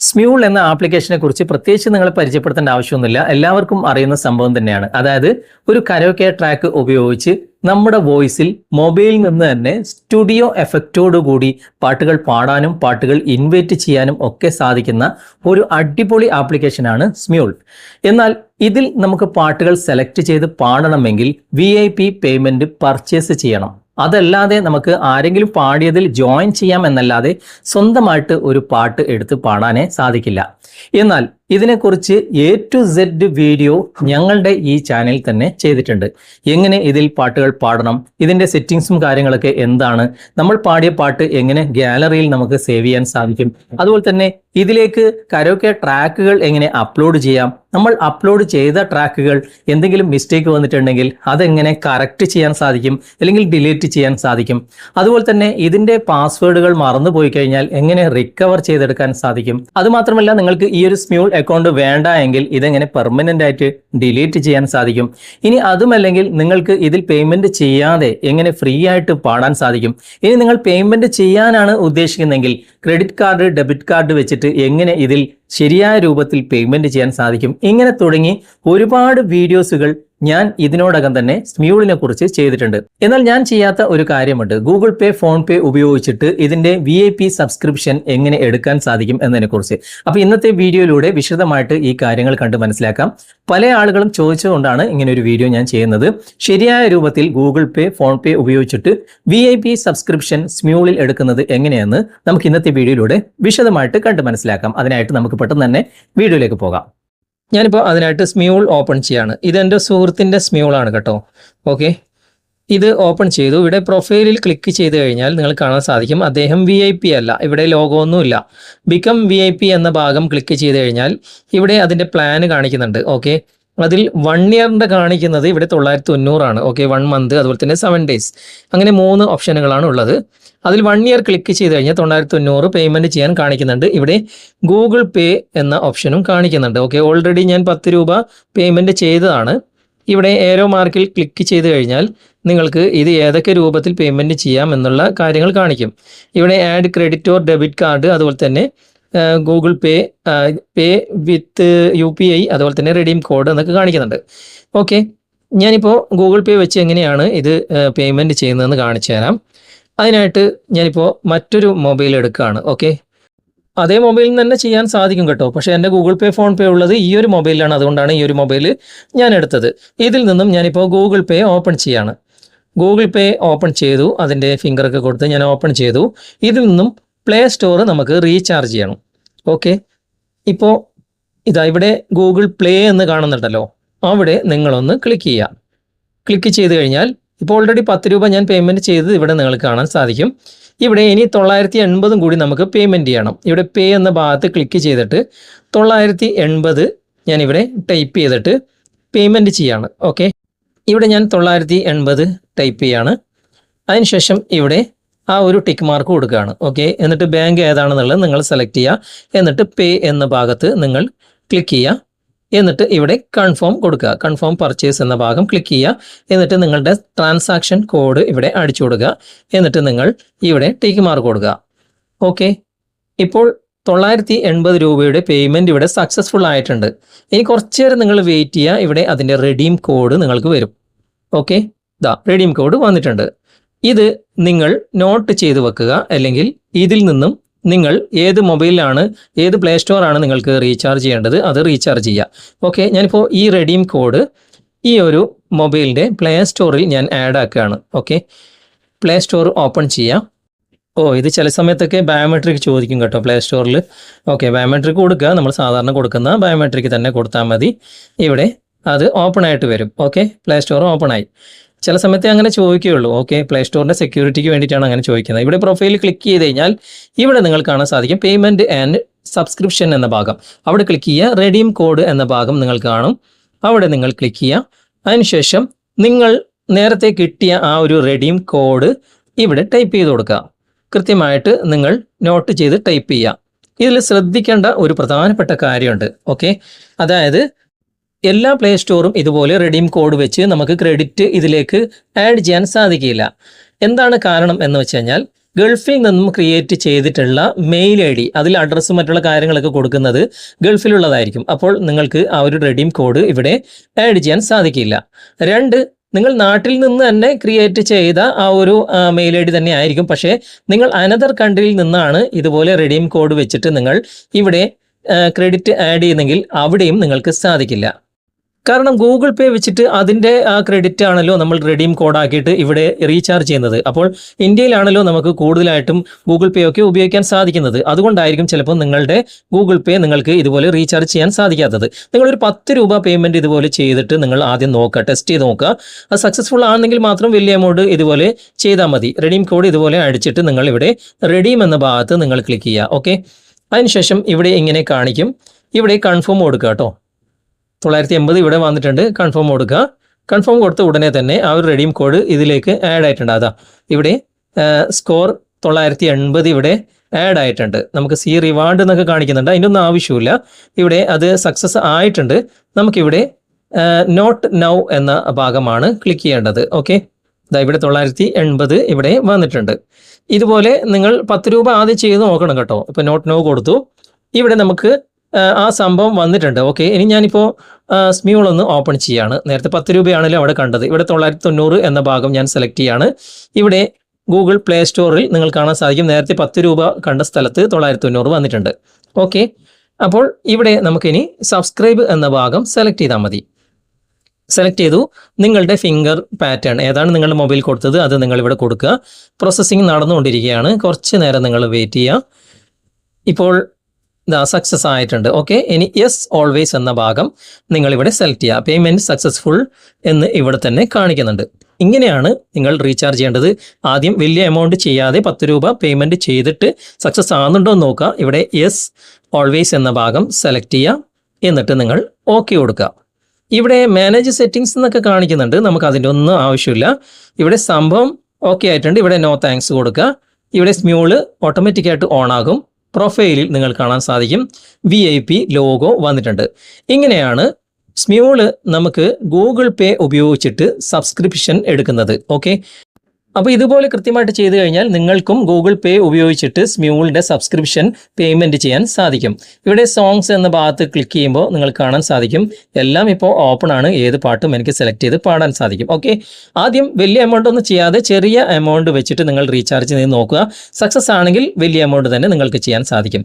Smule എന്ന ആപ്ലിക്കേഷനെ കുറിച്ച് പ്രത്യേകിച്ച് നിങ്ങൾ പരിചയപ്പെടുത്തേണ്ട ആവശ്യമൊന്നുമില്ല. എല്ലാവർക്കും അറിയുന്ന സംഭവം തന്നെയാണ്. അതായത് ഒരു കരോക്കെ ട്രാക്ക് ഉപയോഗിച്ച് നമ്മുടെ വോയിസിൽ മൊബൈലിൽ നിന്ന് തന്നെ സ്റ്റുഡിയോ എഫക്റ്റോടു കൂടി പാട്ടുകൾ പാടാനും പാട്ടുകൾ ഇൻവൈറ്റ് ചെയ്യാനും ഒക്കെ സാധിക്കുന്ന ഒരു അടിപൊളി ആപ്ലിക്കേഷനാണ് സ്മ്യൂൾ എന്നാൽ ഇതിൽ നമുക്ക് പാട്ടുകൾ സെലക്ട് ചെയ്ത് പാടണമെങ്കിൽ V I P payment purchase ചെയ്യണം. അതല്ലാതെ നമുക്ക് ആരെങ്കിലും പാടിയതിൽ ജോയിൻ ചെയ്യാം എന്നല്ലാതെ സ്വന്തമായിട്ട് ഒരു പാട്ട് എടുത്ത് പാടാനേ സാധിക്കില്ല. എന്നാൽ ഇതിനെക്കുറിച്ച് എ ടു സെഡ് വീഡിയോ ഞങ്ങളുടെ ഈ ചാനലിൽ തന്നെ ചെയ്തിട്ടുണ്ട്. എങ്ങനെ ഇതിൽ പാട്ടുകൾ പാടണം ഇതിന്റെ സെറ്റിങ്സും കാര്യങ്ങളൊക്കെ എന്താണ് നമ്മൾ പാടിയ പാട്ട് എങ്ങനെ ഗാലറിയിൽ നമുക്ക് സേവ് ചെയ്യാൻ സാധിക്കും അതുപോലെ തന്നെ ഇതിലേക്ക് കരോക്കെ ട്രാക്കുകൾ എങ്ങനെ അപ്ലോഡ് ചെയ്യാം നമ്മൾ അപ്ലോഡ് ചെയ്ത ട്രാക്കുകൾ എന്തെങ്കിലും മിസ്റ്റേക്ക് വന്നിട്ടുണ്ടെങ്കിൽ അതെങ്ങനെ കറക്റ്റ് ചെയ്യാൻ സാധിക്കും അല്ലെങ്കിൽ ഡിലീറ്റ് ചെയ്യാൻ സാധിക്കും അതുപോലെ തന്നെ ഇതിന്റെ പാസ്വേഡുകൾ മറന്നു പോയി കഴിഞ്ഞാൽ എങ്ങനെ റിക്കവർ ചെയ്തെടുക്കാൻ സാധിക്കും അതുമാത്രമല്ല നിങ്ങൾക്ക് ഈ ഒരു സ്മ്യൂൾ അക്കൗണ്ട് വേണ്ട എങ്കിൽ ഇതെങ്ങനെ പെർമനന്റ് ആയിട്ട് ഡിലീറ്റ് ചെയ്യാൻ സാധിക്കും? ഇനി അതുമല്ലെങ്കിൽ നിങ്ങൾക്ക് ഇതിൽ പേയ്മെന്റ് ചെയ്യാതെ എങ്ങനെ ഫ്രീ ആയിട്ട് പാടാൻ സാധിക്കും? ഇനി നിങ്ങൾ പേയ്മെന്റ് ചെയ്യാനാണ് ഉദ്ദേശിക്കുന്നതെങ്കിൽ ക്രെഡിറ്റ് കാർഡ് ഡെബിറ്റ് കാർഡ് വെച്ചിട്ട് എങ്ങനെ ഇതിൽ ശരിയായ രൂപത്തിൽ പേയ്മെന്റ് ചെയ്യാൻ സാധിക്കും? ഇങ്ങനെ തുടങ്ങി ഒരുപാട് വീഡിയോസുകൾ ഞാൻ ഇതിനോടകം തന്നെ സ്മ്യൂളിനെ കുറിച്ച് ചെയ്തിട്ടുണ്ട്. എന്നാൽ ഞാൻ ചെയ്യാത്ത ഒരു കാര്യമുണ്ട്. ഗൂഗിൾ പേ ഫോൺ പേ ഉപയോഗിച്ചിട്ട് ഇതിന്റെ വി ഐ പി സബ്സ്ക്രിപ്ഷൻ എങ്ങനെ എടുക്കാൻ സാധിക്കും എന്നതിനെ കുറിച്ച് അപ്പൊ ഇന്നത്തെ വീഡിയോയിലൂടെ വിശദമായിട്ട് ഈ കാര്യങ്ങൾ കണ്ട് മനസ്സിലാക്കാം. പല ആളുകളും ചോദിച്ചുകൊണ്ടാണ് ഇങ്ങനെ ഒരു വീഡിയോ ഞാൻ ചെയ്യുന്നത്. ശരിയായ രൂപത്തിൽ ഗൂഗിൾ പേ ഫോൺ പേ ഉപയോഗിച്ചിട്ട് വി ഐ പി സബ്സ്ക്രിപ്ഷൻ സ്മ്യൂളിൽ എടുക്കുന്നത് എങ്ങനെയെന്ന് നമുക്ക് ഇന്നത്തെ വീഡിയോയിലൂടെ വിശദമായിട്ട് കണ്ട് മനസ്സിലാക്കാം. അതിനായിട്ട് നമുക്ക് പെട്ടെന്ന് തന്നെ വീഡിയോയിലേക്ക് പോകാം. ഞാനിപ്പോൾ അതിനായിട്ട് സ്മ്യൂൾ ഓപ്പൺ ചെയ്യാണ്. ഇത് എന്റെ സുഹൃത്തിന്റെ സ്മ്യൂളാണ് കേട്ടോ. ഓക്കെ. ഇത് ഓപ്പൺ ചെയ്തു. ഇവിടെ പ്രൊഫൈലിൽ ക്ലിക്ക് ചെയ്ത് കഴിഞ്ഞാൽ നിങ്ങൾ കാണാൻ സാധിക്കും. അദ്ദേഹം വി ഐ പി അല്ല. ഇവിടെ ലോഗോ ഒന്നുമില്ല ബിക്കം വി ഐ പി എന്ന ഭാഗം ക്ലിക്ക് ചെയ്ത് കഴിഞ്ഞാൽ ഇവിടെ അതിന്റെ പ്ലാന് കാണിക്കുന്നുണ്ട്. ഓക്കെ. അതിൽ വൺ ഇയറിന്റെ കാണിക്കുന്നത് ഇവിടെ തൊള്ളായിരത്തി തൊണ്ണൂറാണ് ഓക്കെ വൺ മന്ത് അതുപോലെ തന്നെ സെവൻ ഡേയ്സ് അങ്ങനെ മൂന്ന് ഓപ്ഷനുകളാണ് ഉള്ളത്. അതിൽ വൺ ഇയർ ക്ലിക്ക് ചെയ്ത് കഴിഞ്ഞാൽ തൊള്ളായിരത്തി തൊണ്ണൂറ് പേയ്മെന്റ് ചെയ്യാൻ കാണിക്കുന്നുണ്ട്. ഇവിടെ ഗൂഗിൾ പേ എന്ന ഓപ്ഷനും കാണിക്കുന്നുണ്ട്. ഓക്കെ ഓൾറെഡി ഞാൻ പത്ത് രൂപ പേയ്മെന്റ് ചെയ്തതാണ്. ഇവിടെ ഏരോ മാർക്കിൽ ക്ലിക്ക് ചെയ്ത് കഴിഞ്ഞാൽ നിങ്ങൾക്ക് ഇത് ഏതൊക്കെ രൂപത്തിൽ പേയ്മെന്റ് ചെയ്യാം എന്നുള്ള കാര്യങ്ങൾ കാണിക്കും. ഇവിടെ add credit or debit card അതുപോലെ തന്നെ Google Pay pay with U P I അതുപോലെ തന്നെ റെഡീം കോഡ് എന്നൊക്കെ കാണിക്കുന്നുണ്ട്. ഓക്കെ. ഞാനിപ്പോൾ ഗൂഗിൾ പേ വെച്ച് എങ്ങനെയാണ് ഇത് പേയ്മെന്റ് ചെയ്യുന്നതെന്ന് കാണിച്ചു തരാം. അതിനായിട്ട് ഞാനിപ്പോൾ മറ്റൊരു മൊബൈൽ എടുക്കുകയാണ്. ഓക്കെ. അതേ മൊബൈലിൽ തന്നെ ചെയ്യാൻ സാധിക്കും കേട്ടോ. പക്ഷേ എന്റെ ഗൂഗിൾ പേ ഫോൺ പേ ഉള്ളത് ഈ ഒരു മൊബൈലിലാണ്. അതുകൊണ്ടാണ് ഈ ഒരു മൊബൈൽ ഞാൻ എടുത്തത്. ഇതിൽ നിന്നും ഞാനിപ്പോൾ ഗൂഗിൾ പേ ഓപ്പൺ ചെയ്യാണ്. ഗൂഗിൾ പേ ഓപ്പൺ ചെയ്തു. അതിന്റെ ഫിംഗറൊക്കെ കൊടുത്ത് ഞാൻ ഓപ്പൺ ചെയ്തു. ഇതിൽ നിന്നും പ്ലേ സ്റ്റോർ നമുക്ക് റീചാർജ് ചെയ്യണം. ഓക്കെ ഇപ്പോൾ ഇതാ ഇവിടെ ഗൂഗിൾ പ്ലേ എന്ന് കാണുന്നുണ്ടല്ലോ. അവിടെ നിങ്ങളൊന്ന് ക്ലിക്ക് ചെയ്യുക ക്ലിക്ക് ചെയ്ത് കഴിഞ്ഞാൽ ഇപ്പോൾ ഓൾറെഡി പത്ത് രൂപ ഞാൻ പേയ്മെന്റ് ചെയ്തത് ഇവിടെ നിങ്ങൾക്ക് കാണാൻ സാധിക്കും. ഇവിടെ ഇനി തൊള്ളായിരത്തി എൺപതും കൂടി നമുക്ക് പേയ്മെന്റ് ചെയ്യണം. ഇവിടെ പേ എന്ന ഭാഗത്ത് ക്ലിക്ക് ചെയ്തിട്ട് തൊള്ളായിരത്തി എൺപത് ഞാനിവിടെ ടൈപ്പ് ചെയ്തിട്ട് പേയ്മെന്റ് ചെയ്യാണ്. ഓക്കെ ഇവിടെ ഞാൻ തൊള്ളായിരത്തി ടൈപ്പ് ചെയ്യാണ്. അതിനുശേഷം ഇവിടെ ആ ഒരു ടിക്ക് മാർക്ക് കൊടുക്കുകയാണ്. ഓക്കെ എന്നിട്ട് ബാങ്ക് ഏതാണെന്നുള്ളത് നിങ്ങൾ സെലക്ട് ചെയ്യുക. എന്നിട്ട് പേ എന്ന ഭാഗത്ത് നിങ്ങൾ ക്ലിക്ക് ചെയ്യുക. എന്നിട്ട് ഇവിടെ കൺഫേം കൊടുക്കുക. കൺഫേം പർച്ചേസ് എന്ന ഭാഗം ക്ലിക്ക് ചെയ്യുക. എന്നിട്ട് നിങ്ങളുടെ ട്രാൻസാക്ഷൻ കോഡ് ഇവിടെ അടിച്ചു കൊടുക്കുക. എന്നിട്ട് നിങ്ങൾ ഇവിടെ ടിക്ക് മാർക്ക് കൊടുക്കുക. ഓക്കെ ഇപ്പോൾ തൊള്ളായിരത്തി എൺപത് രൂപയുടെ പേയ്മെന്റ് ഇവിടെ സക്സസ്ഫുൾ ആയിട്ടുണ്ട്. ഇനി കുറച്ച് നേരം നിങ്ങൾ വെയിറ്റ് ചെയ്യുക. ഇവിടെ അതിന്റെ റെഡീം കോഡ് നിങ്ങൾക്ക് വരും. ഓക്കെ ദാ റെഡീം കോഡ് വന്നിട്ടുണ്ട്. ഇത് നിങ്ങൾ നോട്ട് ചെയ്ത് വെക്കുക അല്ലെങ്കിൽ ഇതിൽ നിന്നും നിങ്ങൾ ഏത് മൊബൈലിലാണ് ഏത് പ്ലേ സ്റ്റോറാണ് നിങ്ങൾക്ക് റീചാർജ് ചെയ്യേണ്ടത് അത് റീചാർജ് ചെയ്യുക. ഓക്കെ ഞാനിപ്പോൾ ഈ റെഡീം കോഡ് ഈ ഒരു മൊബൈലിന്റെ പ്ലേ സ്റ്റോറിൽ ഞാൻ ആഡ് ആക്കുകയാണ്. ഓക്കെ പ്ലേ സ്റ്റോർ ഓപ്പൺ ചെയ്യാം. ഓ ഇത് ചില സമയത്തൊക്കെ ബയോമെട്രിക് ചോദിക്കും കേട്ടോ പ്ലേ സ്റ്റോറിൽ ഓക്കെ ബയോമെട്രിക് കൊടുക്കുക. നമ്മൾ സാധാരണ കൊടുക്കുന്ന ബയോമെട്രിക് തന്നെ കൊടുത്താൽ മതി. ഇവിടെ അത് ഓപ്പൺ ആയിട്ട് വരും. ഓക്കെ പ്ലേ സ്റ്റോർ ഓപ്പൺ ആയി. ചില സമയത്ത് അങ്ങനെ ചോദിക്കുകയുള്ളൂ. ഓക്കെ പ്ലേ സ്റ്റോറിന്റെ സെക്യൂരിറ്റിക്ക് വേണ്ടിയിട്ടാണ് അങ്ങനെ ചോദിക്കുന്നത്. ഇവിടെ പ്രൊഫൈൽ ക്ലിക്ക് ചെയ്ത് കഴിഞ്ഞാൽ ഇവിടെ നിങ്ങൾ കാണാൻ സാധിക്കും പേയ്മെന്റ് ആൻഡ് സബ്സ്ക്രിപ്ഷൻ എന്ന ഭാഗം. അവിടെ ക്ലിക്ക് ചെയ്യുക റെഡീം കോഡ് എന്ന ഭാഗം നിങ്ങൾ കാണും. അവിടെ നിങ്ങൾ ക്ലിക്ക് ചെയ്യുക. അതിനുശേഷം നിങ്ങൾ നേരത്തെ കിട്ടിയ ആ ഒരു റെഡീം കോഡ് ഇവിടെ ടൈപ്പ് ചെയ്ത് കൊടുക്കുക. കൃത്യമായിട്ട് നിങ്ങൾ നോട്ട് ചെയ്ത് ടൈപ്പ് ചെയ്യുക. ഇതിൽ ശ്രദ്ധിക്കേണ്ട ഒരു പ്രധാനപ്പെട്ട കാര്യമുണ്ട്. ഓക്കെ അതായത് എല്ലാ പ്ലേ സ്റ്റോറും ഇതുപോലെ റെഡീം കോഡ് വെച്ച് നമുക്ക് ക്രെഡിറ്റ് ഇതിലേക്ക് ആഡ് ചെയ്യാൻ സാധിക്കില്ല. എന്താണ് കാരണം എന്ന് വെച്ച് കഴിഞ്ഞാൽ ഗൾഫിൽ നിന്നും ക്രിയേറ്റ് ചെയ്തിട്ടുള്ള മെയിൽ ഐ ഡി അതിൽ അഡ്രസ്സും മറ്റുള്ള കാര്യങ്ങളൊക്കെ കൊടുക്കുന്നത് ഗൾഫിലുള്ളതായിരിക്കും. അപ്പോൾ നിങ്ങൾക്ക് ആ ഒരു റെഡീം കോഡ് ഇവിടെ ആഡ് ചെയ്യാൻ സാധിക്കില്ല. രണ്ട് നിങ്ങൾ നാട്ടിൽ നിന്ന് തന്നെ ക്രിയേറ്റ് ചെയ്ത ആ ഒരു മെയിൽ ഐ ഡി തന്നെ ആയിരിക്കും. പക്ഷേ നിങ്ങൾ അനദർ കൺട്രിയിൽ നിന്നാണ് ഇതുപോലെ റെഡീം കോഡ് വെച്ചിട്ട് നിങ്ങൾ ഇവിടെ ക്രെഡിറ്റ് ആഡ് ചെയ്യുന്നെങ്കിൽ അവിടെയും നിങ്ങൾക്ക് സാധിക്കില്ല. കാരണം ഗൂഗിൾ പേ വെച്ചിട്ട് അതിന്റെ ആ ക്രെഡിറ്റ് ആണല്ലോ നമ്മൾ റെഡീം കോഡാക്കിയിട്ട് ഇവിടെ റീചാർജ് ചെയ്യുന്നത്. അപ്പോൾ ഇന്ത്യയിലാണല്ലോ നമുക്ക് കൂടുതലായിട്ടും ഗൂഗിൾ പേ ഒക്കെ ഉപയോഗിക്കാൻ സാധിക്കുന്നത്. അതുകൊണ്ടായിരിക്കും ചിലപ്പോൾ നിങ്ങളുടെ ഗൂഗിൾ പേ നിങ്ങൾക്ക് ഇതുപോലെ റീചാർജ് ചെയ്യാൻ സാധിക്കാത്തത്. നിങ്ങളൊരു പത്ത് രൂപ പേയ്മെന്റ് ഇതുപോലെ ചെയ്തിട്ട് നിങ്ങൾ ആദ്യം നോക്കുക ടെസ്റ്റ് ചെയ്ത് നോക്കുക. അത് സക്സസ്ഫുൾ ആണെങ്കിൽ മാത്രം വലിയ എമൗണ്ട് ഇതുപോലെ ചെയ്താൽ മതി. റെഡീം കോഡ് ഇതുപോലെ അടിച്ചിട്ട് നിങ്ങൾ ഇവിടെ റെഡീം എന്ന ഭാഗത്ത് നിങ്ങൾ ക്ലിക്ക് ചെയ്യുക. ഓക്കെ അതിനുശേഷം ഇവിടെ ഇങ്ങനെ കാണിക്കും. ഇവിടെ കൺഫേം കൊടുക്കുക കേട്ടോ. തൊള്ളായിരത്തി എൺപത് ഇവിടെ വന്നിട്ടുണ്ട്. കൺഫേം കൊടുക്കുക. കൺഫേം കൊടുത്ത ഉടനെ തന്നെ ആ ഒരു റെഡീം കോഡ് ഇതിലേക്ക് ആഡ് ആയിട്ടുണ്ട്. അതാ ഇവിടെ സ്കോർ തൊള്ളായിരത്തി എൺപത് ഇവിടെ ആഡ് ആയിട്ടുണ്ട്. നമുക്ക് സി റിവാർഡ് എന്നൊക്കെ കാണിക്കുന്നുണ്ട്. അതിന്റെ ഒന്നും ആവശ്യമില്ല. ഇവിടെ അത് സക്സസ് ആയിട്ടുണ്ട്. നമുക്കിവിടെ നോട്ട് നൗ എന്ന ഭാഗമാണ് ക്ലിക്ക് ചെയ്യേണ്ടത്. ഓക്കെ ഇതാ ഇവിടെ തൊള്ളായിരത്തി എൺപത് ഇവിടെ വന്നിട്ടുണ്ട്. ഇതുപോലെ നിങ്ങൾ പത്ത് രൂപ ആദ്യം ചെയ്ത് നോക്കണം കേട്ടോ. ഇപ്പൊ നോട്ട് നോ കൊടുത്തു. ഇവിടെ നമുക്ക് ആ, സംഭവം വന്നിട്ടുണ്ട്. ഓക്കെ ഇനി ഞാനിപ്പോൾ സ്മ്യൂൾ ഒന്ന് ഓപ്പൺ ചെയ്യാണ്. നേരത്തെ പത്ത് രൂപയാണല്ലോ അവിടെ കണ്ടത്. ഇവിടെ തൊള്ളായിരത്തി തൊണ്ണൂറ് എന്ന ഭാഗം ഞാൻ സെലക്ട് ചെയ്യാണ്. ഇവിടെ ഗൂഗിൾ പ്ലേ സ്റ്റോറിൽ നിങ്ങൾ കാണാൻ സാധിക്കും. നേരത്തെ പത്ത് രൂപ കണ്ട സ്ഥലത്ത് തൊള്ളായിരത്തി തൊണ്ണൂറ് വന്നിട്ടുണ്ട്. ഓക്കെ അപ്പോൾ ഇവിടെ നമുക്കിനി സബ്സ്ക്രൈബ് എന്ന ഭാഗം സെലക്ട് ചെയ്താൽ മതി. സെലക്ട് ചെയ്തു. നിങ്ങളുടെ ഫിംഗർ പാറ്റേൺ ഏതാണ് നിങ്ങളുടെ മൊബൈൽ കൊടുത്തത് അത് നിങ്ങൾ ഇവിടെ കൊടുക്കുക. പ്രോസസ്സിങ് നടന്നുകൊണ്ടിരിക്കുകയാണ്. കുറച്ച് നേരം നിങ്ങൾ വെയിറ്റ് ചെയ്യുക. ഇപ്പോൾ ഇതാ സക്സസ് ആയിട്ടുണ്ട്. ഓക്കെ ഇനി യെസ് ഓൾവേസ് എന്ന ഭാഗം നിങ്ങൾ ഇവിടെ സെലക്ട് ചെയ്യുക പേയ്മെന്റ് സക്സസ്ഫുൾ എന്ന് ഇവിടെ തന്നെ കാണിക്കുന്നുണ്ട്. ഇങ്ങനെയാണ് നിങ്ങൾ റീചാർജ് ചെയ്യേണ്ടത്. ആദ്യം വലിയ എമൗണ്ട് ചെയ്യാതെ പത്ത് രൂപ പേയ്മെന്റ് ചെയ്തിട്ട് സക്സസ് ആകുന്നുണ്ടോ എന്ന് നോക്കുക. ഇവിടെ യെസ് ഓൾവേസ് എന്ന ഭാഗം സെലക്ട് ചെയ്യുക. എന്നിട്ട് നിങ്ങൾ ഓക്കെ കൊടുക്കുക. ഇവിടെ മാനേജ് സെറ്റിങ്സ് എന്നൊക്കെ കാണിക്കുന്നുണ്ട്. നമുക്ക് അതിന്റെ ഒന്നും ആവശ്യമില്ല. ഇവിടെ സംഭവം ഓക്കെ ആയിട്ടുണ്ട്. ഇവിടെ നോ താങ്ക്സ് കൊടുക്കുക. ഇവിടെ സ്മ്യൂൾ ഓട്ടോമാറ്റിക്കായിട്ട് ഓൺ ആകും. പ്രൊഫൈലിൽ നിങ്ങൾ കാണാൻ സാധിക്കും. വി ഐ പി ലോഗോ വന്നിട്ടുണ്ട്. ഇങ്ങനെയാണ് സ്മ്യൂൾ നമുക്ക് ഗൂഗിൾ പേ ഉപയോഗിച്ചിട്ട് സബ്സ്ക്രിപ്ഷൻ എടുക്കുന്നത്. ഓക്കെ അപ്പോൾ ഇതുപോലെ കൃത്യമായിട്ട് ചെയ്തു കഴിഞ്ഞാൽ നിങ്ങൾക്കും ഗൂഗിൾ പേ ഉപയോഗിച്ചിട്ട് സ്മ്യൂളിന്റെ സബ്സ്ക്രിപ്ഷൻ പേയ്മെന്റ് ചെയ്യാൻ സാധിക്കും. ഇവിടെ സോങ്സ് എന്ന ഭാഗത്ത് ക്ലിക്ക് ചെയ്യുമ്പോൾ നിങ്ങൾ കാണാൻ സാധിക്കും. എല്ലാം ഇപ്പോൾ ഓപ്പൺ ആണ്. ഏത് പാട്ടും എനിക്ക് സെലക്ട് ചെയ്ത് പാടാൻ സാധിക്കും. ഓക്കെ ആദ്യം വലിയ എമൗണ്ട് ഒന്നും ചെയ്യാതെ ചെറിയ എമൗണ്ട് വെച്ചിട്ട് നിങ്ങൾ റീചാർജ് ചെയ്ത് നോക്കുക. സക്സസ് ആണെങ്കിൽ വലിയ എമൗണ്ട് തന്നെ നിങ്ങൾക്ക് ചെയ്യാൻ സാധിക്കും.